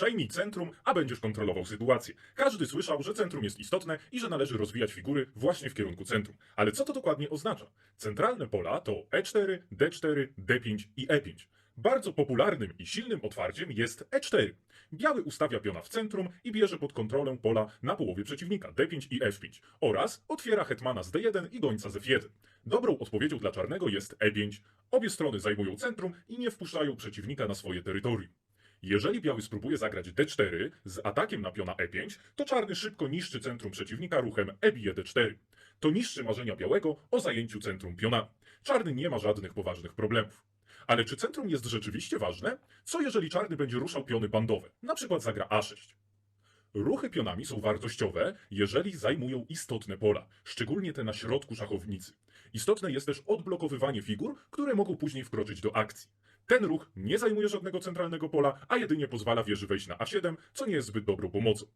Przejmij centrum, a będziesz kontrolował sytuację. Każdy słyszał, że centrum jest istotne i że należy rozwijać figury właśnie w kierunku centrum. Ale co to dokładnie oznacza? Centralne pola to E E4, D4, D5 i E5. Bardzo popularnym i silnym otwarciem jest E4. Biały ustawia piona w centrum i bierze pod kontrolę pola na połowie przeciwnika D5 i F5 oraz otwiera hetmana z D1 i gońca z F1. Dobrą odpowiedzią dla czarnego jest E5. Obie strony zajmują centrum i nie wpuszczają przeciwnika na swoje terytorium. Jeżeli biały spróbuje zagrać D4 z atakiem na piona E5, to czarny szybko niszczy centrum przeciwnika ruchem E bije D4. To niszczy marzenia białego o zajęciu centrum pionami. Czarny nie ma żadnych poważnych problemów. Ale czy centrum jest rzeczywiście ważne? Co jeżeli czarny będzie ruszał piony bandowe? Na przykład zagra A6. Ruchy pionami są wartościowe, jeżeli zajmują istotne pola, szczególnie te na środku szachownicy. Istotne jest też odblokowywanie figur, które mogą później wkroczyć do akcji. Ten ruch nie zajmuje żadnego centralnego pola, a jedynie pozwala wieży wejść na A7, co nie jest zbyt dobrą pomocą.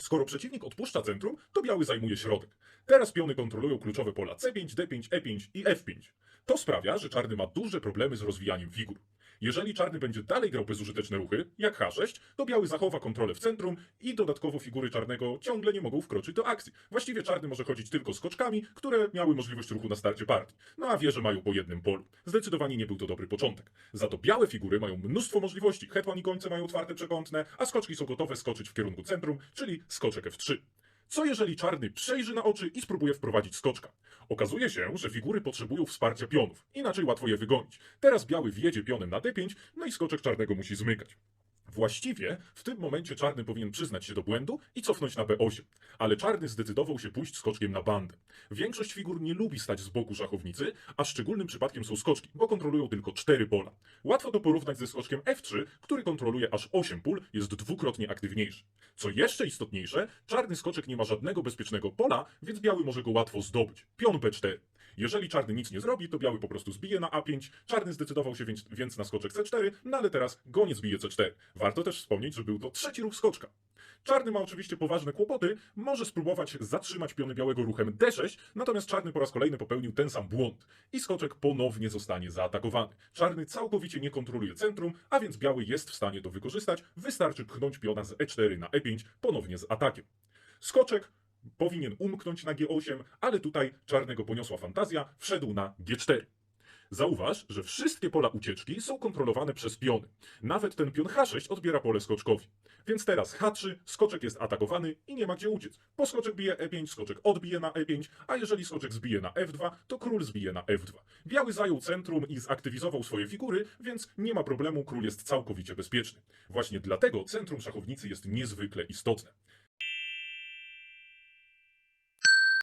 Skoro przeciwnik odpuszcza centrum, to biały zajmuje środek. Teraz piony kontrolują kluczowe pola C5, D5, E5 i F5. To sprawia, że czarny ma duże problemy z rozwijaniem figur. Jeżeli czarny będzie dalej grał bezużyteczne ruchy, jak H6, to biały zachowa kontrolę w centrum i dodatkowo figury czarnego ciągle nie mogą wkroczyć do akcji. Właściwie czarny może chodzić tylko skoczkami, które miały możliwość ruchu na starcie partii. No a wieże mają po jednym polu. Zdecydowanie nie był to dobry początek. Za to białe figury mają mnóstwo możliwości. Hetman i gońce mają otwarte przekątne, a skoczki są gotowe skoczyć w kierunku centrum, czyli skoczek F3. Co jeżeli czarny przejrzy na oczy i spróbuje wprowadzić skoczka? Okazuje się, że figury potrzebują wsparcia pionów, inaczej łatwo je wygonić. Teraz biały wjedzie pionem na D5, no i skoczek czarnego musi zmykać. Właściwie w tym momencie czarny powinien przyznać się do błędu i cofnąć na B8, ale czarny zdecydował się pójść skoczkiem na bandę. Większość figur nie lubi stać z boku szachownicy, a szczególnym przypadkiem są skoczki, bo kontrolują tylko 4 pola. Łatwo to porównać ze skoczkiem F3, który kontroluje aż 8 pól, jest dwukrotnie aktywniejszy. Co jeszcze istotniejsze, czarny skoczek nie ma żadnego bezpiecznego pola, więc biały może go łatwo zdobyć. Pion B4. Jeżeli czarny nic nie zrobi, to biały po prostu zbije na A5. Czarny zdecydował się więc, więc na skoczek C4, no ale teraz goniec bije C4. Warto też wspomnieć, że był to trzeci ruch skoczka. Czarny ma oczywiście poważne kłopoty, może spróbować zatrzymać piony białego ruchem D6, natomiast czarny po raz kolejny popełnił ten sam błąd i skoczek ponownie zostanie zaatakowany. Czarny całkowicie nie kontroluje centrum, a więc biały jest w stanie to wykorzystać, wystarczy pchnąć piona z E4 na E5 ponownie z atakiem. Skoczek powinien umknąć na G8, ale tutaj czarnego poniosła fantazja, wszedł na G4. Zauważ, że wszystkie pola ucieczki są kontrolowane przez piony. Nawet ten pion H6 odbiera pole skoczkowi. Więc teraz H3, skoczek jest atakowany i nie ma gdzie uciec. Bo skoczek bije E5, skoczek odbije na E5, a jeżeli skoczek zbije na F2, to król zbije na F2. Biały zajął centrum i zaktywizował swoje figury, więc nie ma problemu, król jest całkowicie bezpieczny. Właśnie dlatego centrum szachownicy jest niezwykle istotne.